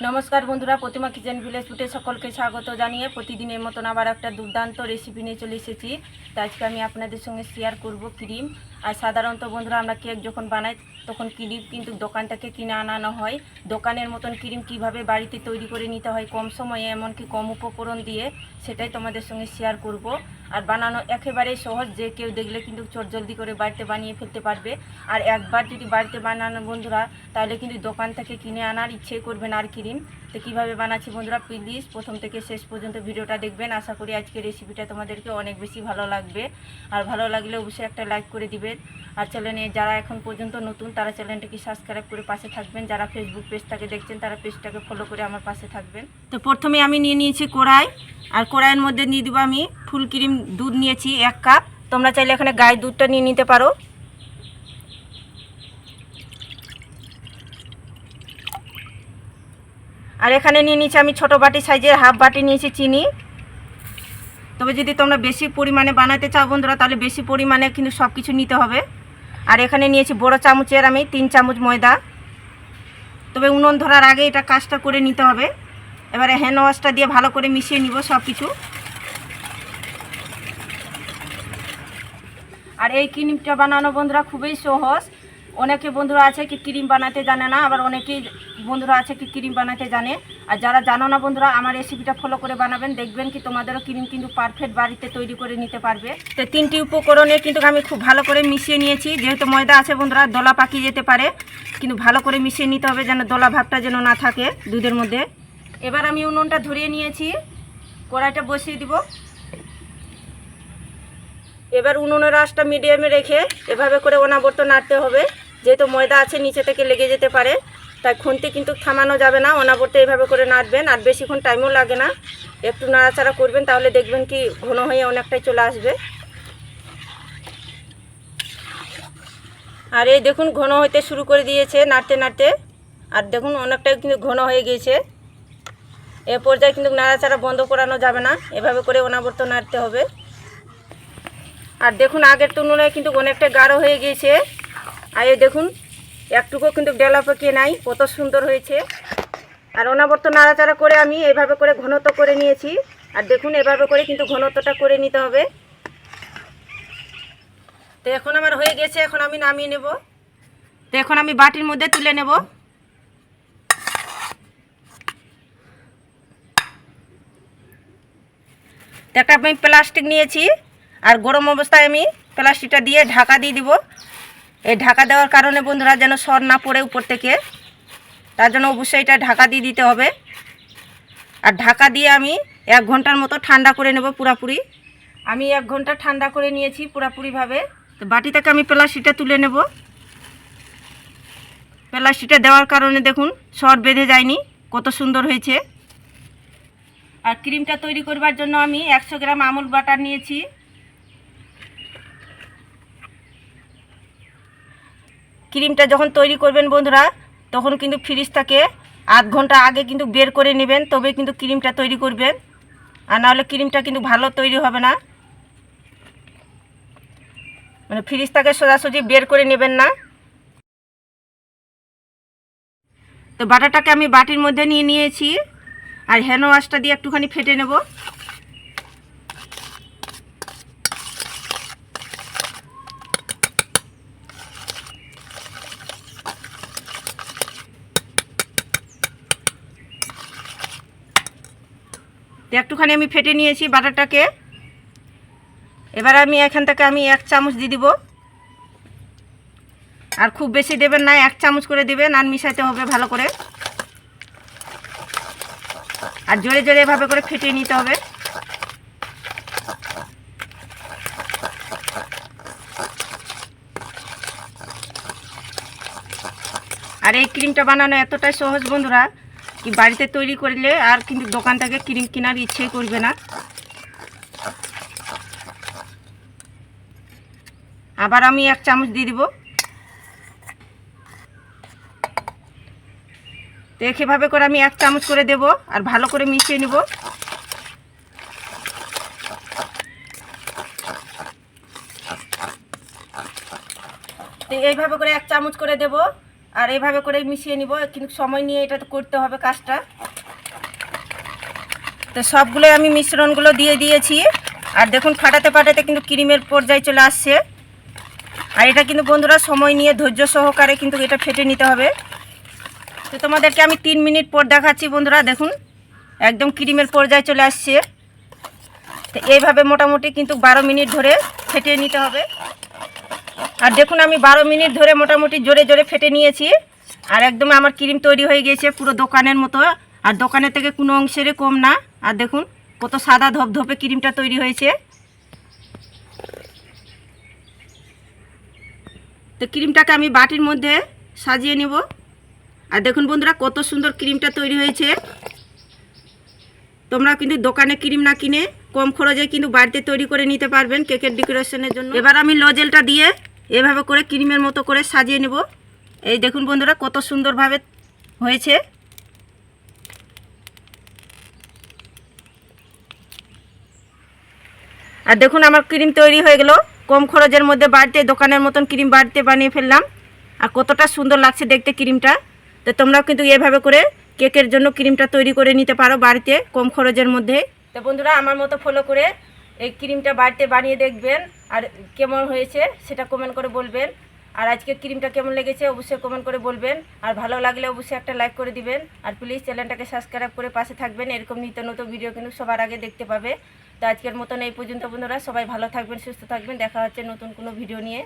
নমস্কার বন্ধুরা, প্রতিমা kitchen village ফুটে সকলকে স্বাগত জানিয়ে প্রতিদিনের মতন আবার একটা দুর্দান্ত রেসিপি নিয়ে চলে এসেছি। তো আজকে আমি আপনাদের সঙ্গে শেয়ার করব ক্রিম। আর সাধারণত বন্ধুরা, আমরা কেক যখন বানাই, তখন ক্রিম কিন্তু দোকান থেকে কিনে আনানো হয়। দোকানের মতন ক্রিম কীভাবে বাড়িতে তৈরি করে নিতে হয়, কম সময়ে, এমনকি কম উপকরণ দিয়ে, সেটাই তোমাদের সঙ্গে শেয়ার করব। আর বানানো একেবারেই সহজ, যে কেউ দেখলে কিন্তু চট জলদি করে বাড়িতে বানিয়ে ফেলতে পারবে। আর একবার যদি বাড়িতে বানানো বন্ধুরা, তাহলে কিন্তু দোকান থেকে কিনে আনার ইচ্ছে করবে না আর ক্রিম তো কীভাবে বানাচ্ছি বন্ধুরা প্লিজ প্রথম থেকে শেষ পর্যন্ত ভিডিওটা দেখবেন। আশা করি আজকে রেসিপিটা তোমাদেরকে অনেক বেশি ভালো লাগবে। আর ভালো লাগলে অবশ্যই একটা লাইক করে দিবেন। আর চ্যানেলে যারা এখন পর্যন্ত নতুন, তারা চ্যানেলটাকে সাবস্ক্রাইব করে পাশে থাকবেন। যারা ফেসবুক পেজটাকে দেখছেন, তারা পেজটাকে ফলো করে আমার পাশে থাকবেন। তো প্রথমে আমি নিয়ে নিয়েছি কড়াই। আর কড়াইয়ের মধ্যে নিয়ে দেবো আমি ফুল ক্রিম দুধ নিয়েছি, এক কাপ। তোমরা চাইলে এখানে গায়ে দুধটা নিয়ে নিতে পারো। আর এখানে নিয়ে নিয়েছি আমি ছোট বাটি সাইজের হাফ বাটি নিয়েছি চিনি। তবে যদি তোমরা বেশি পরিমাণে বানাতে চাও বন্ধুরা, তাহলে বেশি পরিমাণে কিন্তু সব কিছু নিতে হবে। আর এখানে নিয়েছি বড় চামচের আমি তিন চামচ ময়দা। তবে উনুন ধরার আগে এটা কাজটা করে নিতে হবে। এবারে হ্যান্ড ওয়াশটা দিয়ে ভালো করে মিশিয়ে নিব সব কিছু আর এই ক্রিমটা বানানো বন্ধুরা খুবই সহজ। অনেকে বন্ধুরা আছে কি ক্রিম বানাতে জানে না, আবার অনেকেই বন্ধুরা আছে কি ক্রিম বানাতে জানে। আর যারা জানো না বন্ধুরা, আমার রেসিপিটা ফলো করে বানাবেন, দেখবেন কি তোমাদেরও ক্রিম কিন্তু পারফেক্ট বাড়িতে তৈরি করে নিতে পারবে। তো তিনটি উপকরণে কিন্তু আমি খুব ভালো করে মিশিয়ে নিয়েছি। যেহেতু ময়দা আছে বন্ধুরা, দলা পাকিয়ে যেতে পারে। কিন্তু ভালো করে মিশিয়ে নিতে হবে যেন দলা ভাবটা যেন না থাকে দুধের মধ্যে। এবার আমি উনুনটা ধরিয়ে নিয়েছি। কড়াইটা বসিয়ে দিব। এবার উনুনের আঁচটা মিডিয়ামে রেখে এভাবে করে অনাবর্ত নাড়তে হবে। যেহেতু ময়দা আছে, নিচে থেকে লেগে যেতে পারে। তাই খুন্তি কিন্তু থামানো যাবে না, অনাবর্ত এভাবে করে নাড়বেন। আর বেশিক্ষণ টাইমও লাগে না। একটু নাড়াচাড়া করবেন, তাহলে দেখবেন কি ঘন হয়ে অনেকটাই চলে আসবে। আর এই দেখুন, ঘন হইতে শুরু করে দিয়েছে নাড়তে নাড়তে। আর দেখুন, অনেকটাই কিন্তু ঘন হয়ে গিয়েছে। এ পর্যায়ে কিন্তু নাড়াচাড়া বন্ধ করানো যাবে না। এভাবে করে অনাবর্ত নাড়তে হবে। আর দেখুন, আগের তুলনায় কিন্তু অনেকটা গাঢ় হয়ে গিয়েছে। আর এই দেখুন, একটুকু কিন্তু ডেলা পাকিয়ে নাই, কত সুন্দর হয়েছে। আর অনাবর্ত নাড়াচাড়া করে আমি এভাবে করে ঘনত্ব করে নিয়েছি। আর দেখুন, এভাবে করে কিন্তু ঘনত্বটা করে নিতে হবে। তো এখন আমার হয়ে গেছে, এখন আমি নামিয়ে নেব। তো এখন আমি বাটির মধ্যে তুলে নেব। তো একটা আমি প্লাস্টিক নিয়েছি। আর গরম অবস্থায় আমি প্লাস্টিকটা দিয়ে ঢাকা দিয়ে দিব। এই ঢাকা দেওয়ার কারণে বন্ধুরা যেন সর না পড়ে উপর থেকে। তার জন্য অবশ্যই এটা ঢাকা দিয়ে দিতে হবে। আর ঢাকা দিয়ে আমি এক ঘণ্টার মতো ঠান্ডা করে নেব পুরাপুরি। আমি এক ঘণ্টা ঠান্ডা করে নিয়েছি পুরাপুরিভাবে। তো বাটি থেকে আমি প্লাস্টিকটা তুলে নেব। প্লাস্টিকটা দেওয়ার কারণে দেখুন সর বেঁধে যায়নি, কত সুন্দর হয়েছে। আর ক্রিমটা তৈরি করবার জন্য আমি একশো গ্রাম আমুল বাটার নিয়েছি। ক্রিমটা যখন তৈরি করবেন বন্ধুরা, তখন কিন্তু ফ্রিজ থেকে আধ ঘণ্টা আগে কিন্তু বের করে নেবেন, তবে কিন্তু ক্রিমটা তৈরি করবেন। আর নাহলে ক্রিমটা কিন্তু ভালো তৈরি হবে না। মানে ফ্রিজ থেকে সোজাসুজি বের করে নেবেন না। তো বাটাটাকে আমি বাটির মধ্যে নিয়ে নিয়েছি, আর হ্যান্ড ওয়াশটা দিয়ে একটুখানি ফেটে নেব। তো একটুখানি আমি ফেটে নিয়েছি বাটারটাকে। এবার আমি এখান থেকে আমি এক চামচ দিয়ে দিব। আর খুব বেশি দেবেন না, এক চামচ করে দেবেন আর মিশাতে হবে ভালো করে। আর জোরে জোরে এভাবে করে ফেটিয়ে নিতে হবে। আর এই ক্রিমটা বানানো এতটাই সহজ বন্ধুরা। বাড়িতে তৈরি করলে আর কিন্তু দোকান থেকে ক্রিম কেনার ইচ্ছেই করবে না। আবার আমি এক চামচ দিয়ে দিব। তো এভাবে করে আমি এক চামচ করে দেব আর ভালো করে মিশিয়ে নেব। এইভাবে করে এক চামচ করে দেব। আর এভাবে করে মিশিয়ে নিব, কিন্তু সময় নিয়ে এটা তো করতে হবে কাজটা। তো সবগুলো আমি মিশ্রণগুলো দিয়ে দিয়েছি। আর দেখুন, ফাটাতে ফাটাতে কিন্তু ক্রিমের পর্যায়ে চলে আসছে। আর এটা কিন্তু বন্ধুরা সময় নিয়ে ধৈর্য সহকারে কিন্তু এটা ফেটে নিতে হবে। তো তোমাদেরকে আমি তিন মিনিট পর দেখাচ্ছি বন্ধুরা, দেখুন, একদম ক্রিমের পর্যায়ে চলে আসছে। তো এইভাবে মোটামুটি কিন্তু বারো মিনিট ধরে ফেটিয়ে নিতে হবে। আর দেখুন, আমি বারো মিনিট ধরে মোটামুটি জোরে জোরে ফেটে নিয়েছি। আর একদম আমার ক্রিম তৈরি হয়ে গিয়েছে পুরো দোকানের মতো। আর দোকানের থেকে কোনো অংশেরই কম না। আর দেখুন, কত সাদা ধপধপে ক্রিমটা তৈরি হয়েছে। তো ক্রিমটাকে আমি বাটির মধ্যে সাজিয়ে নেব। আর দেখুন বন্ধুরা, কত সুন্দর ক্রিমটা তৈরি হয়েছে। তোমরা কিন্তু দোকানে ক্রিম না কিনে কম খরচে কিন্তু বাড়িতে তৈরি করে নিতে পারবেন কেকের ডেকোরেশনের জন্য। এবার আমি লজেলটা দিয়ে এভাবে করে ক্রিমের মতো করে সাজিয়ে নেব। এই দেখুন বন্ধুরা, কত সুন্দরভাবে হয়েছে। আর দেখুন, আমার ক্রিম তৈরি হয়ে গেল। কম খরচের মধ্যে বাড়িতে দোকানের মতন ক্রিম বাড়িতে বানিয়ে ফেললাম। আর কতটা সুন্দর লাগছে দেখতে ক্রিমটা। তো তোমরাও কিন্তু এভাবে করে কেকের জন্য ক্রিমটা তৈরি করে নিতে পারো বাড়িতে কম খরচের মধ্যে। তো বন্ধুরা, আমার মতো ফলো করে এই ক্রিমটা বাড়িতে বানিয়ে দেখবেন। আর কেমন হয়েছে সেটা কমেন্ট করে বলবেন। আর আজকে ক্রিমটা কেমন লেগেছে অবশ্যই কমেন্ট করে বলবেন। আর ভালো লাগলে অবশ্যই একটা লাইক করে দিবেন। আর প্লিজ চ্যানেলটাকে সাবস্ক্রাইব করে পাশে থাকবেন। এরকম নিত্য নতুন ভিডিও কিন্তু সবার আগে দেখতে পাবে। তো আজকের মতন এই পর্যন্ত বন্ধুরা, সবাই ভালো থাকবেন, সুস্থ থাকবেন। দেখা হচ্ছে নতুন কোনো ভিডিও নিয়ে।